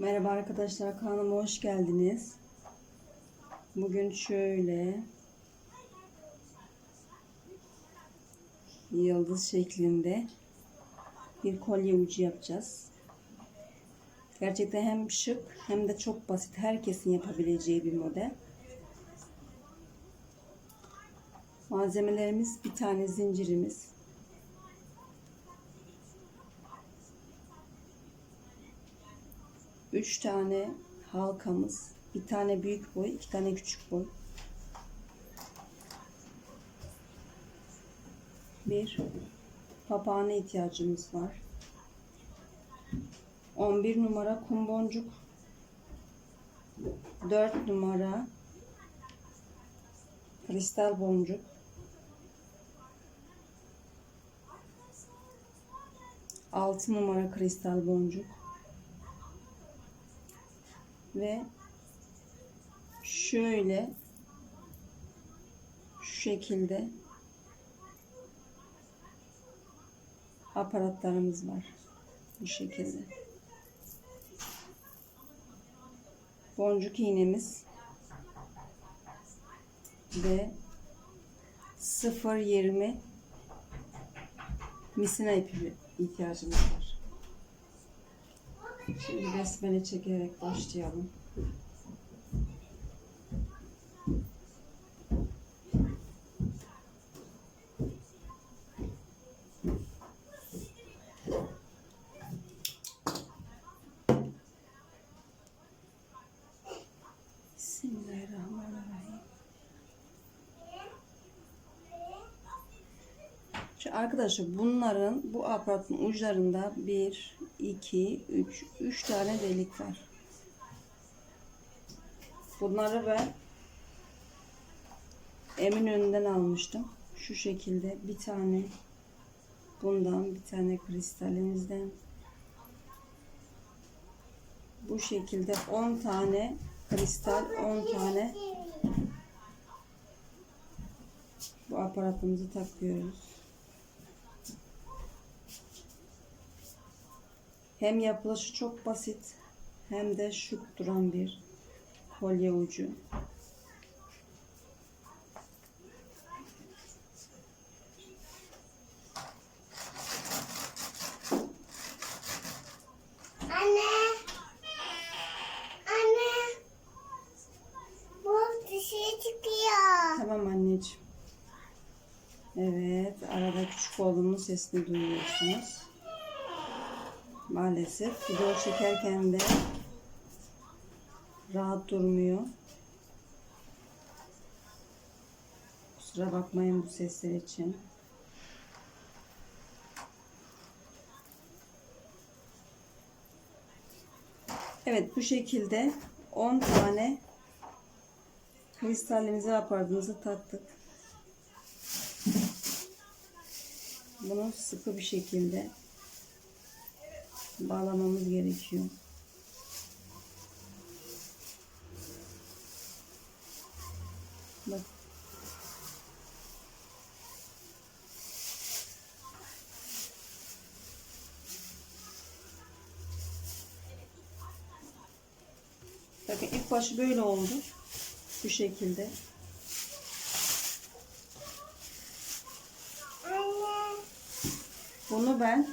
Merhaba arkadaşlar kanalıma hoş geldiniz. Bugün şöyle yıldız şeklinde bir kolye ucu yapacağız. Gerçekten hem şık hem de çok basit herkesin yapabileceği bir model. Malzemelerimiz bir tane zincirimiz, üç tane halkamız, bir tane büyük boy, iki tane küçük boy. Bir papağana ihtiyacımız var. 11 numara kum boncuk. 4 numara kristal boncuk. Altı numara kristal boncuk ve şöyle şu şekilde aparatlarımız var. Bu şekilde. Boncuk iğnemiz ve 0.20 misina ipi ihtiyacımız var. Şimdi besmele çekerek başlayalım. Bismillahirrahmanirrahim. Şu arkadaşlar bunların bu aparatın uçlarında 1, 2, 3, 3 tane delik var. Bunları ben Eminönü'nden almıştım. Şu şekilde bir tane bundan bir tane kristalimizden bu şekilde 10 tane kristal 10 tane bu aparatımızı takıyoruz. Hem yapılışı çok basit hem de şık duran bir kolye ucu. Anne. Anne. Bu dışarı çıkıyor. Tamam anneciğim. Evet, arada küçük oğlumun sesini duyuyorsunuz. Maalesef video çekerken de rahat durmuyor. Kusura bakmayın bu sesler için. Evet bu şekilde 10 tane kristalimizi aparatımızı taktık. Bunu sıkı bir şekilde bağlamamız gerekiyor. Bak. Bakın ilk başı böyle oldu. Bu şekilde. Bunu ben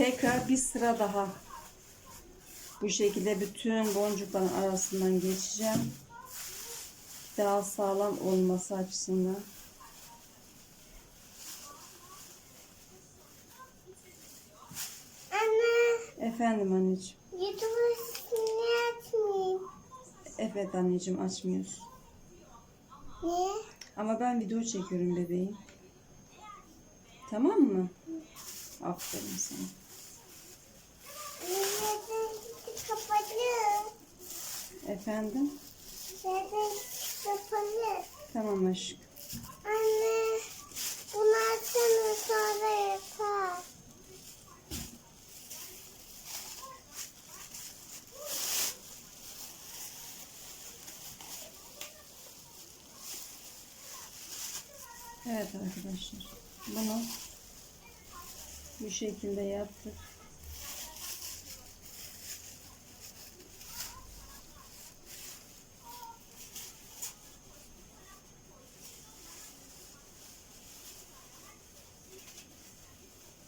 tekrar bir sıra daha bu şekilde bütün boncukların arasından geçeceğim. Daha sağlam olması açısından. Anne. Efendim anneciğim. YouTube'u açmayayım? Evet anneciğim açmıyoruz. Niye? Ama ben video çekiyorum bebeğim. Tamam mı? Aferin sana. Efendim? Zaten kapalı. Tamam aşkım. Anne. Bunu açsana sonra yapar. Evet arkadaşlar. Bunu bu şekilde yaptık.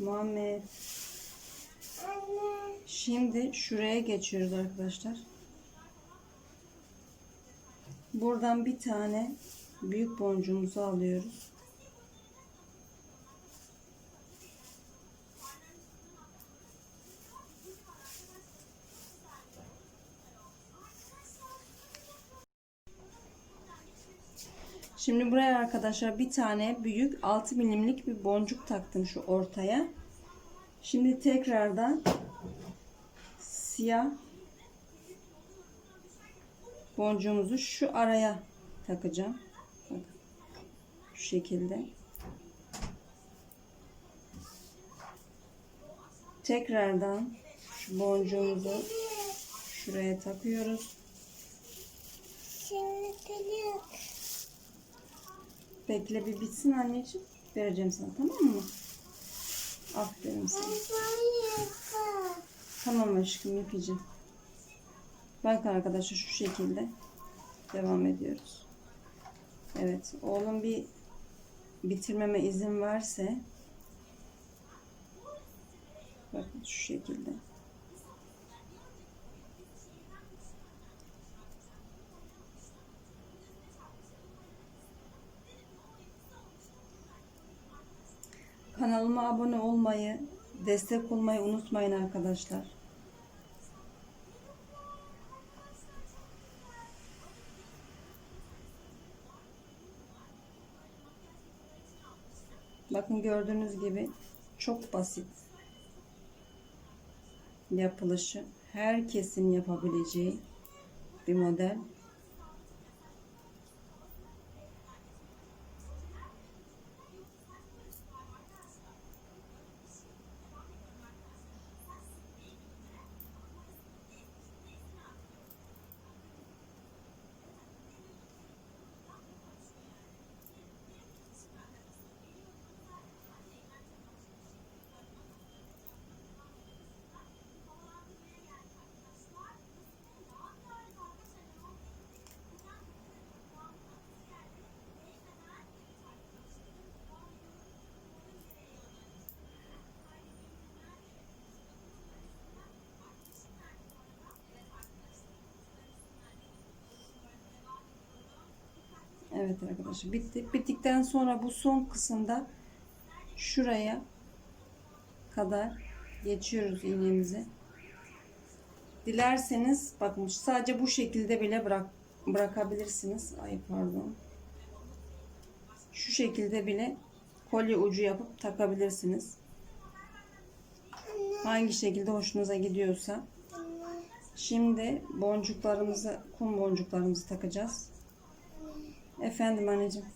Muhammed. Anne. Şimdi şuraya geçiyoruz arkadaşlar. Buradan bir tane büyük boncuğumuzu alıyoruz. Şimdi buraya arkadaşlar bir tane büyük 6 milimlik bir boncuk taktım şu ortaya. Şimdi tekrardan siyah boncuğumuzu şu araya takacağım. Bakın. Şu şekilde. Tekrardan şu boncuğumuzu şuraya takıyoruz. Şimdi. Bekle bir bitsin anneciğim. Vereceğim sana tamam mı? Aferin sana. Tamam aşkım yapacağım. Bak arkadaşlar şu şekilde devam ediyoruz. Evet oğlum bir bitirmeme izin verse bakın şu şekilde. Kanalıma abone olmayı, destek olmayı unutmayın arkadaşlar. Bakın gördüğünüz gibi çok basit yapılışı. Herkesin yapabileceği bir model. Evet arkadaşlar bitti. Bittikten sonra bu son kısımda şuraya kadar geçiyoruz iğnemizi. Dilerseniz bakın sadece bu şekilde bile bırak bırakabilirsiniz. Ay pardon. Şu şekilde bile kolye ucu yapıp takabilirsiniz. Hangi şekilde hoşunuza gidiyorsa. Şimdi boncuklarımızı, kum boncuklarımızı takacağız. Efendim anneciğim.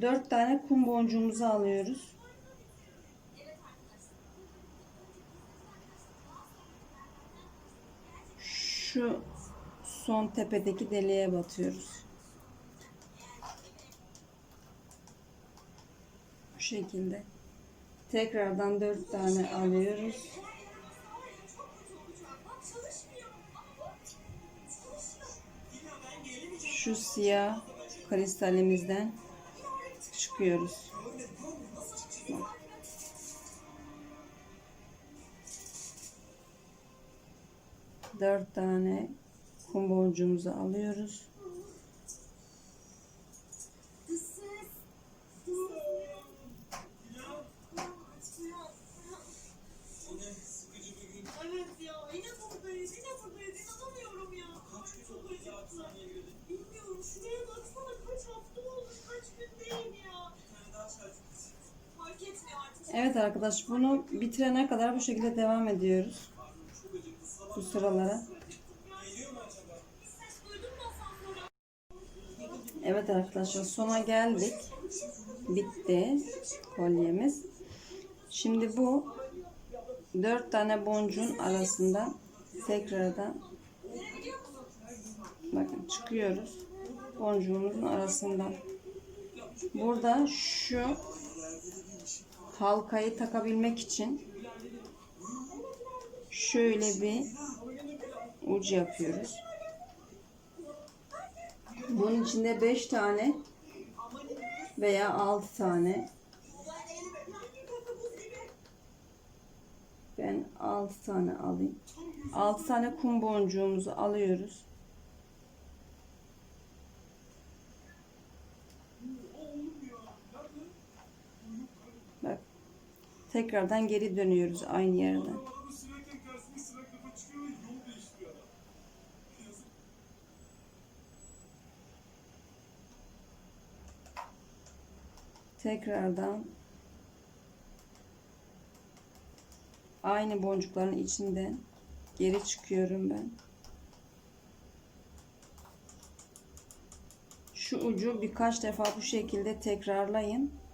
Dört tane kum boncuğumuzu alıyoruz. Şu son tepedeki deliğe batıyoruz. Bu şekilde. Tekrardan dört tane alıyoruz. Şu siyah kristalimizden çıkıyoruz. Dört tane kum boncuğumuzu alıyoruz. Arkadaş bunu bitirene kadar bu şekilde devam ediyoruz. Bu sıralara. Evet arkadaşlar sona geldik. Bitti kolyemiz. Şimdi bu dört tane boncuğun arasından tekrardan bakın çıkıyoruz. Boncuğumuzun arasından. Burada şu halkayı takabilmek için şöyle bir ucu yapıyoruz. Bunun içinde 5 tane veya 6 tane. Ben 6 tane alayım. 6 tane kum boncuğumuzu alıyoruz. Bak. Tekrardan geri dönüyoruz aynı yerden. Tekrardan aynı boncukların içinden geri çıkıyorum ben. Şu ucu birkaç defa bu şekilde tekrarlayın.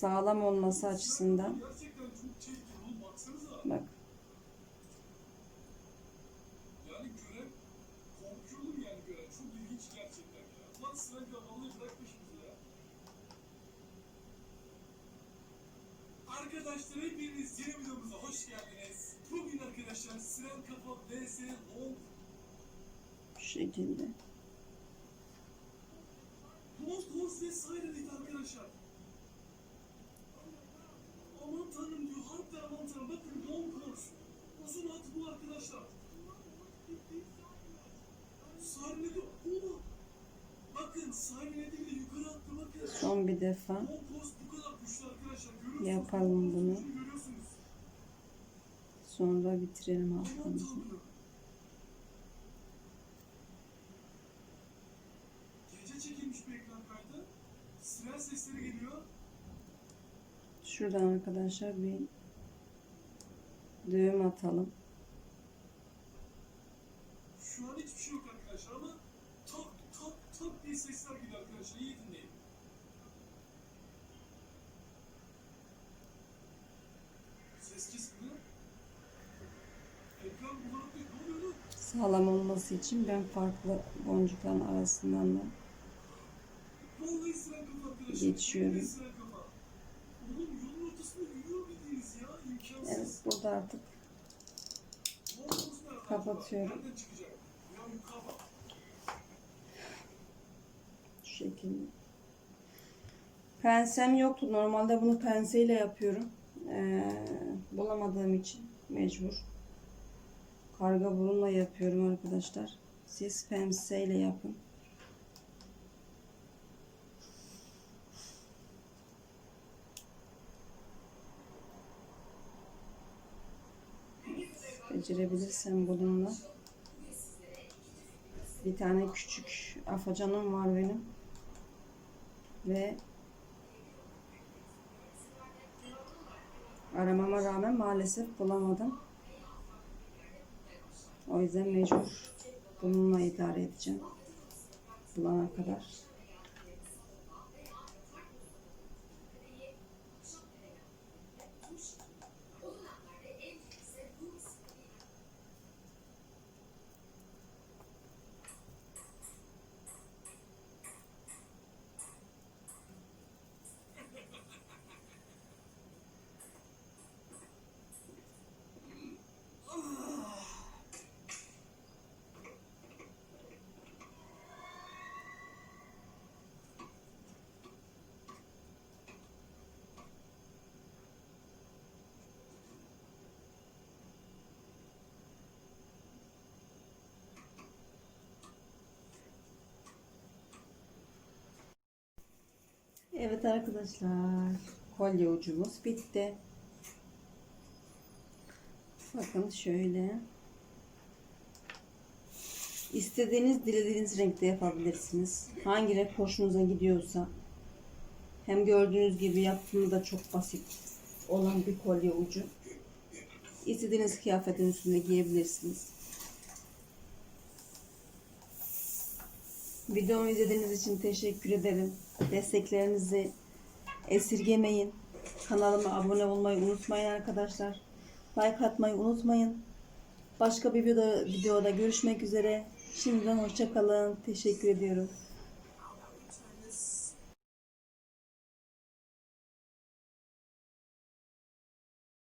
Sağlam olması açısından. Bak. Arkadaşlar hepiniz yeni videomuza hoş geldiniz. Bugün arkadaşlar Siren Kafa vs Long şu şekilde. Lost Horse ve Siren'ıydı arkadaşlar. Aman tanrım diyor. Hatta aman tanrım. Bakın Long Horse. Uzun at bu arkadaşlar. Siren'e de... Oha! Bakın Siren'e de bile yukarı attı bakın. Son bir defa yapalım bunu. Sonra bitirelim haftamızı. tanrım. Gece çekilmiş bir ekran kaydı. Siren sesleri geliyor. Şuradan arkadaşlar bir düğüm atalım. Şu an hiçbir şey yok Sağlam olması için ben farklı boncukların arasından da. Geçiyorum. Evet burada artık Kapatıyorum. şu şekilde. Pensem yoktu. Normalde bunu penseyle yapıyorum. Ee, bulamadığım için mecbur. Karga burunla yapıyorum arkadaşlar. Siz penseyle yapın. Becerebilirsem bununla. Bir tane küçük afacanım var benim. Ve aramama rağmen maalesef bulamadım. O yüzden mecbur bununla idare edeceğim. Bulana kadar. Evet arkadaşlar. Kolye ucumuz bitti. Bakın şöyle. İstediğiniz, dilediğiniz renkte yapabilirsiniz. Hangi renk hoşunuza gidiyorsa. Hem gördüğünüz gibi yapımı da çok basit olan bir kolye ucu. İstediğiniz kıyafetin üstüne giyebilirsiniz. Videomu izlediğiniz için teşekkür ederim. Desteklerinizi esirgemeyin. Kanalıma abone olmayı unutmayın arkadaşlar. Like atmayı unutmayın. Başka bir videoda, videoda görüşmek üzere. Şimdiden hoşçakalın. Teşekkür ediyorum.